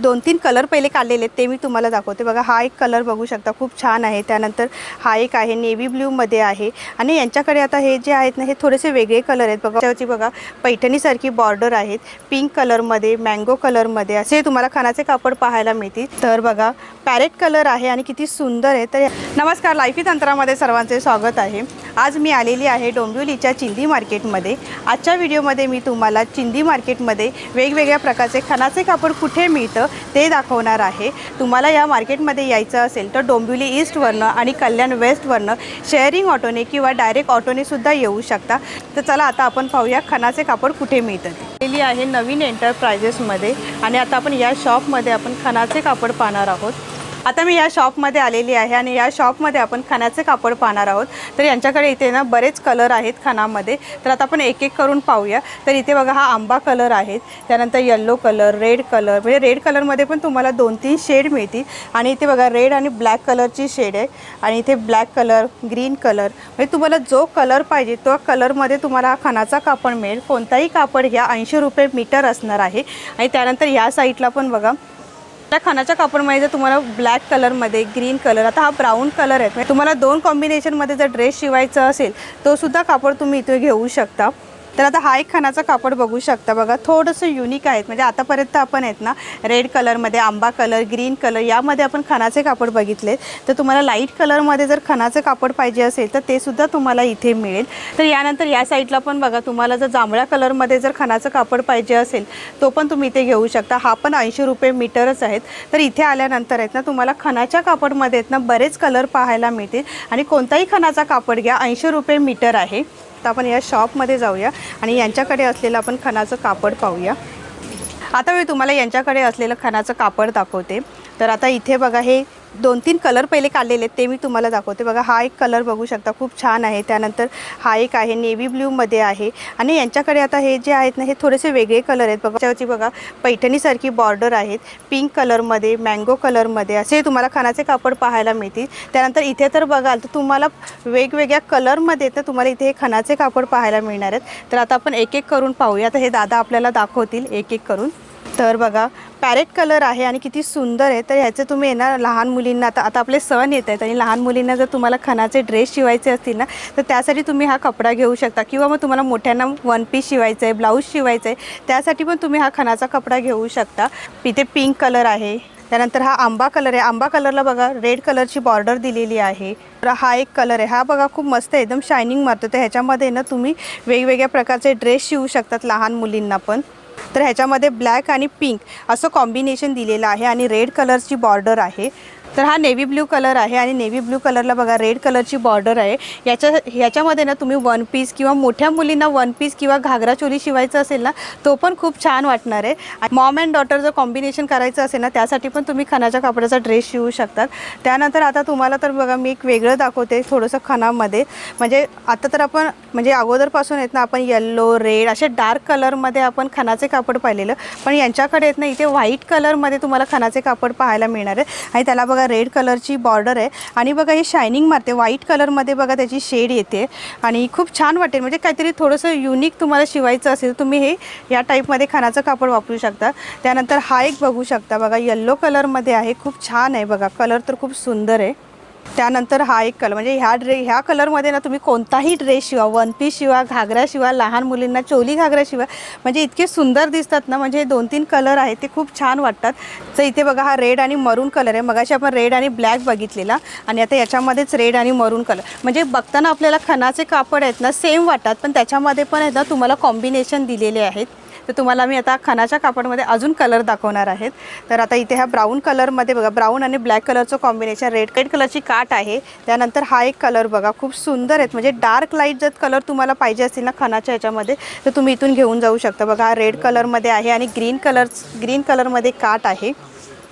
दोन तीन कलर पहिले काढलेले आहेत ते मी तुम्हाला दाखवते. बघा हा एक कलर बघू शकता खूप छान आहे. त्यानंतर हा एक आहे नेव्ही ब्ल्यूमध्ये आहे. आणि यांच्याकडे आता हे जे आहेत ना हे थोडेसे वेगळे कलर आहेत. बघा त्याची बघा पैठणीसारखी बॉर्डर आहेत. पिंक कलरमध्ये मँगो कलरमध्ये असे तुम्हाला खानाचे कापड पाहायला मिळतील. तर बघा पॅरेट कलर आहे आणि किती सुंदर आहे. तर नमस्कार लाईफी तंत्रामध्ये सर्वांचे स्वागत आहे. आज मी आलेली आहे डोंबिवलीच्या चिंदी मार्केटमध्ये. आजच्या व्हिडिओमध्ये मी तुम्हाला चिंदी मार्केटमध्ये वेगवेगळ्या प्रकारचे खणाचे कापड कुठे मिळतं ते दाखवणार आहे. तुम्हाला या मार्केटमध्ये यायचं असेल तर डोंबिवली ईस्टवरनं आणि कल्याण वेस्टवरनं शेअरिंग ऑटोने किंवा डायरेक्ट ऑटोनेसुद्धा येऊ शकता. तर चला आता आपण पाहूया खणाचे कापड कुठे मिळतं केली आहे नवीन एंटरप्राइजेसमध्ये आणि आता आपण या शॉपमध्ये आपण खणाचे कापड पाहणार आहोत. आता मी या शॉपमध्ये आलेली आहे आणि या शॉपमध्ये आपण खाण्याचे कापड पाहणार आहोत. तर यांच्याकडे इथे ना बरेच कलर आहेत खानामध्ये. तर आता आपण एक एक करून पाहूया. तर इथे बघा हा आंबा कलर आहे. त्यानंतर येल्लो कलर रेड कलर म्हणजे रेड कलरमध्ये पण तुम्हाला दोन तीन शेड मिळतील. आणि इथे बघा रेड आणि ब्लॅक कलरची शेड आहे. आणि इथे ब्लॅक कलर ग्रीन कलर म्हणजे तुम्हाला जो कलर पाहिजे तो कलरमध्ये तुम्हाला हा कापड मिळेल. कोणताही कापड घ्या ऐंशी रुपये मीटर असणार आहे. आणि त्यानंतर ह्या साईडला पण बघा त्या खानाच्या कापडमध्ये जर तुम्हाला ब्लॅक कलरमध्ये ग्रीन कलर आता हा ब्राऊन कलर आहे. म्हणजे तुम्हाला दोन कॉम्बिनेशनमध्ये जर ड्रेस शिवायचा असेल तो सुद्धा कापड तुम्ही इथे घेऊ शकता. तर आता हा एक खानाचा कापड बघू शकता बघा. थोडंसं युनिक आहेत. म्हणजे आतापर्यंत आपण आहेत ना रेड कलरमध्ये आंबा कलर ग्रीन कलर यामध्ये आपण खणाचे कापड बघितले तर तुम्हाला लाइट कलरमध्ये जर खणाचं कापड पाहिजे असेल तर ते सुद्धा तुम्हाला इथे मिळेल. तर यानंतर या साईडला पण बघा तुम्हाला जर जांभळ्या कलरमध्ये जर खणाचं कापड पाहिजे असेल तो पण तुम्ही इथे घेऊ शकता. हा पण ऐंशी रुपये मीटरच आहेत. तर इथे आल्यानंतर आहेत ना तुम्हाला खणाच्या कापडमध्ये आहेत ना बरेच कलर पाहायला मिळतील. आणि कोणताही खणाचा कापड घ्या ऐंशी रुपये मीटर आहे. आत्ता आपण या शॉपमध्ये जाऊया आणि यांच्याकडे असलेलं आपण खणाचं कापड पाहूया. आता मी तुम्हाला यांच्याकडे असलेलं खणाचं कापड दाखवते. तर आता इथे बघा हे दोन तीन कलर पहिले काढलेले आहेत ते मी तुम्हाला दाखवते. बघा हा एक कलर बघू शकता खूप छान आहे. त्यानंतर हा एक आहे नेव्ही ब्ल्यूमध्ये आहे. आणि यांच्याकडे आता हे जे आहेत ना हे थोडेसे वेगळे कलर आहेत. बघा त्यावरची बघा पैठणीसारखी बॉर्डर आहेत. पिंक कलरमध्ये मँगो कलरमध्ये असे तुम्हाला खणाचे कापड पाहायला मिळतील. त्यानंतर इथे तर बघाल तर तुम्हाला वेगवेगळ्या कलरमध्ये तर तुम्हाला इथे हे खणाचे कापड पाहायला मिळणार आहेत. तर आता आपण एक एक करून पाहूया. तर हे दादा आपल्याला दाखवतील एक एक करून. तर बघा पॅरेट कलर आहे आणि किती सुंदर आहे. तर ह्याचे तुम्ही येणार लहान मुलींना आता आता आपले सण येत आहेत आणि लहान मुलींना जर तुम्हाला खणाचे ड्रेस शिवायचे असतील ना तर त्यासाठी तुम्ही हा कपडा घेऊ शकता. किंवा मग तुम्हाला मोठ्यांना वन पीस शिवायचं आहे ब्लाऊज शिवायचं आहे त्यासाठी पण तुम्ही हा खणाचा कपडा घेऊ शकता. इथे पिंक कलर आहे. त्यानंतर हा आंबा कलर आहे. आंबा कलरला बघा रेड कलरची बॉर्डर दिलेली आहे. तर हा एक कलर आहे. हा बघा खूप मस्त आहे. एकदम शायनिंग मारतो. तर ह्याच्यामध्ये ना तुम्ही वेगवेगळ्या प्रकारचे ड्रेस शिवू शकतात लहान मुलींना पण. तर ह्याच्यामध्ये ब्लॅक आणि पिंक असं कॉम्बिनेशन दिलेलं आहे आणि रेड कलरची बॉर्डर आहे. तर हा नेव्ही ब्ल्यू कलर आहे आणि नेव्ही ब्ल्यू कलरला बघा रेड कलरची बॉर्डर आहे. याच्या ह्याच्यामध्ये ना तुम्ही वन पीस किंवा मोठ्या मुलींना वन पीस किंवा घागरा चोली शिवायचं असेल ना तो पण खूप छान वाटणार आहे. मॉम अँड डॉटर जर कॉम्बिनेशन करायचं असेल ना त्यासाठी पण तुम्ही खणाच्या कापडाचा ड्रेस शिवू शकतात. त्यानंतर आता तुम्हाला तर बघा मी एक वेगळं दाखवते थोडंसं खणामध्ये. म्हणजे आता तर आपण म्हणजे अगोदरपासून आहेत ना आपण येल्लो रेड असे डार्क कलरमध्ये आपण खणाचे कापड पाहिलेलं. पण यांच्याकडे आहेत ना इथे व्हाईट कलरमध्ये तुम्हाला खणाचे कापड पाहायला मिळणार आहे. आणि त्याला बघा बघा रेड कलरची बॉर्डर आहे. आणि बघा हे शायनिंग मारते. व्हाईट कलरमध्ये बघा त्याची शेड येते. आणि खूप छान वाटेल. म्हणजे काहीतरी थोडंसं युनिक तुम्हाला शिवायचं असेल तुम्ही हे या टाईपमध्ये खानाचं कापड वापरू शकता. त्यानंतर हा एक बघू शकता. बघा येल्लो कलरमध्ये आहे. खूप छान आहे बघा. कलर तर खूप सुंदर आहे. त्यानंतर हा एक कलर म्हणजे ह्या ड्रे ह्या कलरमध्ये ना तुम्ही कोणताही ड्रेस शिवा वन पीस शिवा घागरा शिवा लहान मुलींना चोली घागरा शिवा म्हणजे इतके सुंदर दिसतात ना म्हणजे दोन तीन कलर आहेत ते खूप छान वाटतात. तर इथे बघा हा रेड आणि मरून कलर आहे. मगाशी आपण रेड आणि ब्लॅक बघितलेला आणि आता याच्यामध्येच रेड आणि मरून कलर म्हणजे बघताना आपल्याला खणाचे कापड आहेत ना सेम वाटतात पण त्याच्यामध्ये पण आहेत ना तुम्हाला कॉम्बिनेशन दिलेले आहेत. तर तुम्हाला मी आता खणाच्या कापडमध्ये अजून कलर दाखवणार आहेत. तर आता इथे ह्या ब्राऊन कलरमध्ये बघा ब्राऊन आणि ब्लॅक कलरचं कॉम्बिनेशन रेड रेड कलरची काट आहे. त्यानंतर हा एक कलर बघा खूप सुंदर आहेत. म्हणजे डार्क लाइट जर कलर तुम्हाला पाहिजे असतील ना खणाच्या ह्याच्यामध्ये तर तुम्ही इथून घेऊन जाऊ शकता. बघा हा रेड कलरमध्ये आहे आणि ग्रीन कलर ग्रीन कलरमध्ये काट आहे.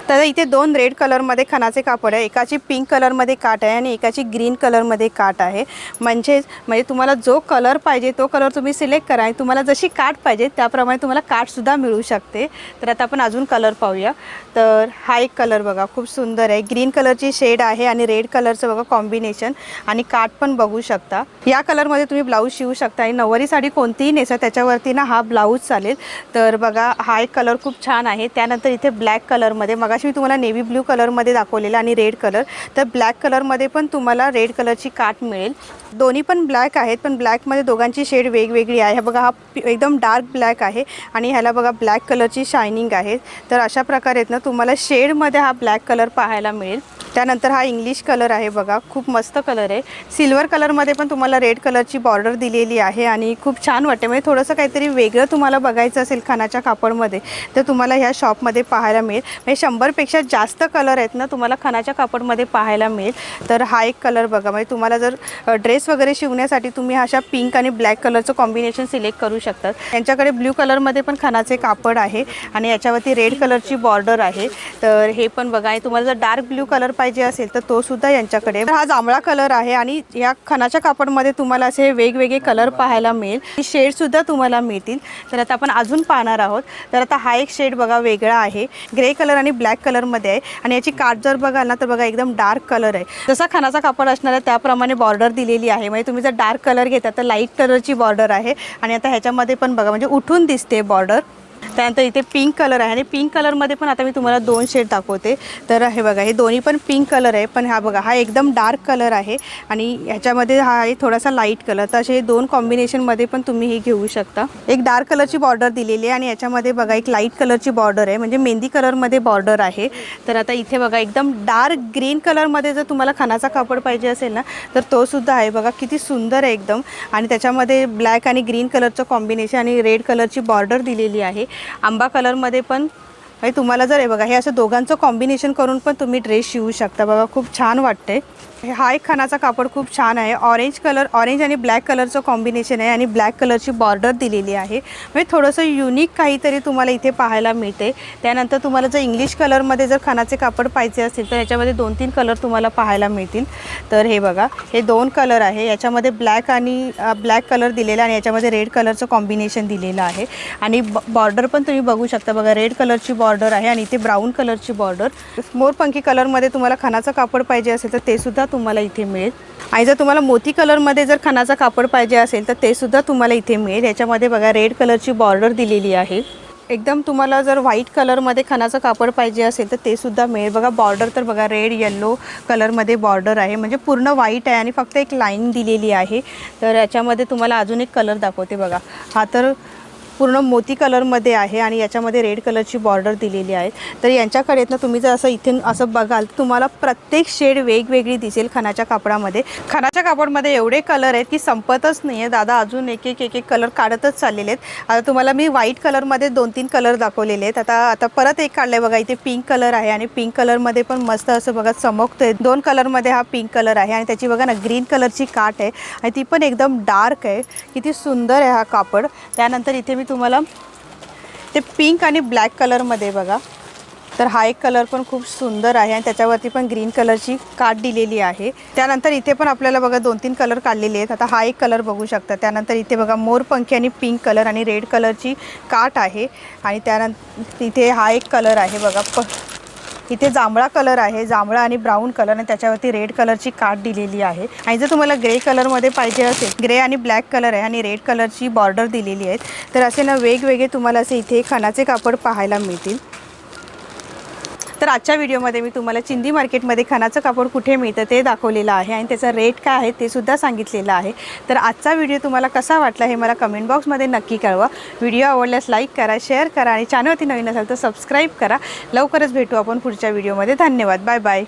तर इथे दोन रेड कलरमध्ये खणाचे कापड आहे. एकाची पिंक कलरमध्ये काट आहे आणि एकाची ग्रीन कलरमध्ये काट आहे. म्हणजेच म्हणजे तुम्हाला जो कलर पाहिजे तो कलर तुम्ही सिलेक्ट करा आणि तुम्हाला जशी काट पाहिजे त्याप्रमाणे तुम्हाला काठसुद्धा मिळू शकते. तर आता आपण अजून कलर पाहूया. तर हा एक कलर बघा खूप सुंदर आहे. ग्रीन कलरची शेड आहे आणि रेड कलरचं बघा कॉम्बिनेशन आणि काठ पण बघू शकता. या कलरमध्ये तुम्ही ब्लाऊज शिवू शकता आणि नववारी साडी कोणतीही नेसा त्याच्यावरती ना हा ब्लाऊज चालेल. तर बघा हा एक कलर खूप छान आहे. त्यानंतर इथे ब्लॅक कलरमध्ये मगाशी मी तुम्हाला नेव्ही ब्ल्यू कलरमध्ये दाखवलेला आणि रेड कलर तर ब्लॅक कलरमध्ये पण तुम्हाला रेड कलरची काठ मिळेल. दोन्ही पण ब्लॅक आहेत पण ब्लॅकमध्ये दोघांची शेड वेगवेगळी आहे. बघा हा एकदम डार्क ब्लॅक आहे आणि ह्याला बघा ब्लॅक कलरची शायनिंग आहे. तर अशा प्रकारे आहेत ना तुम्हाला शेडमध्ये हा ब्लॅक कलर पाहायला मिळेल. त्यानंतर हा इंग्लिश कलर आहे बघा खूप मस्त कलर आहे. सिल्वर कलरमध्ये पण तुम्हाला रेड कलरची बॉर्डर दिलेली आहे आणि खूप छान वाटते म्हणजे थोडंसं काहीतरी वेगळं तुम्हाला बघायचं असेल खानाच्या कापडमध्ये तर तुम्हाला ह्या शॉपमध्ये पाहायला मिळेल. म्हणजे शंभर शंभरपेक्षा जास्त कलर आहेत ना तुम्हाला खणाच्या कापडमध्ये पाहायला मिळेल. तर हा एक कलर बघा. म्हणजे तुम्हाला जर ड्रेस वगैरे शिवण्यासाठी तुम्ही अशा पिंक आणि ब्लॅक कलरचं कॉम्बिनेशन सिलेक्ट करू शकतात. त्यांच्याकडे ब्ल्यू कलरमध्ये पण खणाचे कापड आहे आणि याच्यावरती रेड कलरची बॉर्डर आहे. तर हे पण बघा. आणि तुम्हाला जर डार्क ब्ल्यू कलर पाहिजे असेल तर तो सुद्धा यांच्याकडे. हा जांभळा कलर आहे आणि या खणाच्या कापडमध्ये तुम्हाला असे वेगवेगळे कलर पाहायला मिळेल. शेडसुद्धा तुम्हाला मिळतील. तर आता आपण अजून पाहणार आहोत. तर आता हा एक शेड बघा वेगळा आहे. ग्रे कलर आणि ब्लॅक कलरमध्ये आहे. आणि याची काठ जर बघाल ना तर बघा एकदम डार्क कलर आहे. जसा खानाचा कापड असणार आहे त्याप्रमाणे बॉर्डर दिलेली आहे. म्हणजे तुम्ही जर डार्क कलर घेता तर लाइट कलरची बॉर्डर आहे. आणि आता ह्याच्यामध्ये पण बघा म्हणजे उठून दिसते बॉर्डर त्यानंतर इथे पिंक कलर आहे. आणि पिंक कलरमध्ये पण आता मी तुम्हाला दोन शेड दाखवते. तर हे बघा हे दोन्ही पण पिंक कलर आहे. पण हा बघा हा एकदम डार्क कलर आहे. आणि ह्याच्यामध्ये हा आहे थोडासा लाइट कलर तर असे हे दोन कॉम्बिनेशनमध्ये पण तुम्ही हे घेऊ शकता. एक डार्क कलरची बॉर्डर दिलेली आहे आणि याच्यामध्ये बघा एक लाइट कलरची बॉर्डर आहे. म्हणजे मेहंदी कलरमध्ये बॉर्डर आहे. तर आता इथे बघा एकदम डार्क ग्रीन कलरमध्ये जर तुम्हाला खानाचा कापड पाहिजे असेल ना तर तो सुद्धा आहे. बघा किती सुंदर आहे एकदम. आणि त्याच्यामध्ये ब्लॅक आणि ग्रीन कलरचं कॉम्बिनेशन आणि रेड कलरची बॉर्डर दिलेली आहे. आंबा कलरमध्ये पण आणि तुम्हाला जर हे बघा हे असं दोघांचं कॉम्बिनेशन करून पण तुम्ही ड्रेस शिवू शकता. बघा खूप छान वाटते हा एक खानाचा कापड खूप छान आहे. ऑरेंज कलर ऑरेंज आणि ब्लॅक कलरचं कॉम्बिनेशन आहे आणि ब्लॅक कलरची बॉर्डर दिलेली आहे. म्हणजे थोडंसं युनिक काहीतरी तुम्हाला इथे पाहायला मिळते त्यानंतर तुम्हाला जर इंग्लिश कलरमध्ये जर खानाचे कापड पाहिजे असतील तर याच्यामध्ये दोन तीन कलर तुम्हाला पाहायला मिळतील. तर हे बघा हे दोन कलर आहे. याच्यामध्ये ब्लॅक आणि ब्लॅक कलर दिलेला आणि याच्यामध्ये रेड कलरचं कॉम्बिनेशन दिलेलं आहे. आणि बॉर्डर पण तुम्ही बघू शकता. बघा रेड कलरची बॉर्डर आहे आणि इथे ब्राऊन कलरची बॉर्डर मोरपंखी कलरमध्ये तुम्हाला खणाचं कापड पाहिजे असेल तर ते सुद्धा तुम्हाला इथे मिळेल. आणि जर तुम्हाला मोती कलरमध्ये जर खणाचा कापड पाहिजे असेल तर ते सुद्धा तुम्हाला इथे मिळेल. याच्यामध्ये बघा रेड कलरची बॉर्डर दिलेली आहे. एकदम तुम्हाला जर व्हाईट कलरमध्ये खणाचं कापड पाहिजे असेल तर ते सुद्धा मिळेल. बघा बॉर्डर तर बघा रेड येल्लो कलरमध्ये बॉर्डर आहे. म्हणजे पूर्ण व्हाईट आहे आणि फक्त एक लाईन दिलेली आहे. तर याच्यामध्ये तुम्हाला अजून एक कलर दाखवते बघा. हा तर पूर्ण मोती कलरमध्ये आहे आणि याच्यामध्ये रेड कलरची बॉर्डर दिलेली आहे. तर यांच्याकडे ना तुम्ही जर असं इथे असं बघाल तुम्हाला प्रत्येक शेड वेगवेगळी दिसेल खणाच्या कापडामध्ये. खणाच्या कापडमध्ये एवढे कलर आहेत की संपतच नाही आहे. दादा अजून एक एक एक एक कलर काढतच चाललेले आहेत. आता तुम्हाला मी व्हाईट कलरमध्ये दोन तीन कलर दाखवलेले आहेत. आता आता परत एक काढलं बघा इथे पिंक कलर आहे आणि पिंक कलरमध्ये पण मस्त असं बघा चमकतोय. दोन कलरमध्ये हा पिंक कलर आहे आणि त्याची बघा ना ग्रीन कलरची काठ आहे आणि ती पण एकदम डार्क आहे. किती सुंदर आहे हा कापड. त्यानंतर इथे मी तुम्हाला. ते पिंक आणि ब्लॅक कलरमध्ये बघा. तर हा एक कलर पण खूप सुंदर आहे आणि त्याच्यावरती पण ग्रीन कलरची काठ दिलेली आहे. त्यानंतर इथे पण आपल्याला बघा दोन तीन कलर काढलेले आहेत. आता हा एक कलर बघू शकता. त्यानंतर इथे बघा मोरपंखी आणि पिंक कलर आणि रेड कलरची काठ आहे. आणि त्यानंतर इथे हा एक कलर आहे बघा. प इथे जांभळा कलर आहे जांभळा आणि ब्राऊन कलर आणि त्याच्यावरती रेड कलरची काठ दिलेली आहे. आणि जर तुम्हाला ग्रे कलरमध्ये पाहिजे असेल ग्रे आणि ब्लॅक कलर आहे आणि रेड कलरची बॉर्डर दिलेली आहे तर असे ना वेगवेगळे तुम्हाला असे इथे खणाचे कापड पाहायला मिळतील. तर आजच्या व्हिडिओमध्ये मी तुम्हाला चिंदी मार्केटमध्ये खणाचं कापड कुठे मिळतं ते दाखवलेलं आहे आणि त्याचा रेट काय आहे ते सुद्धा सांगितलेलं आहे. तर आजचा व्हिडिओ तुम्हाला कसा वाटला हे मला कमेंट बॉक्समध्ये नक्की कळवा. व्हिडिओ आवडल्यास लाईक करा शेअर करा आणि चॅनलवरती नवीन असाल तर सबस्क्राईब करा. लवकरच भेटू आपण पुढच्या व्हिडिओमध्ये. धन्यवाद. Bye bye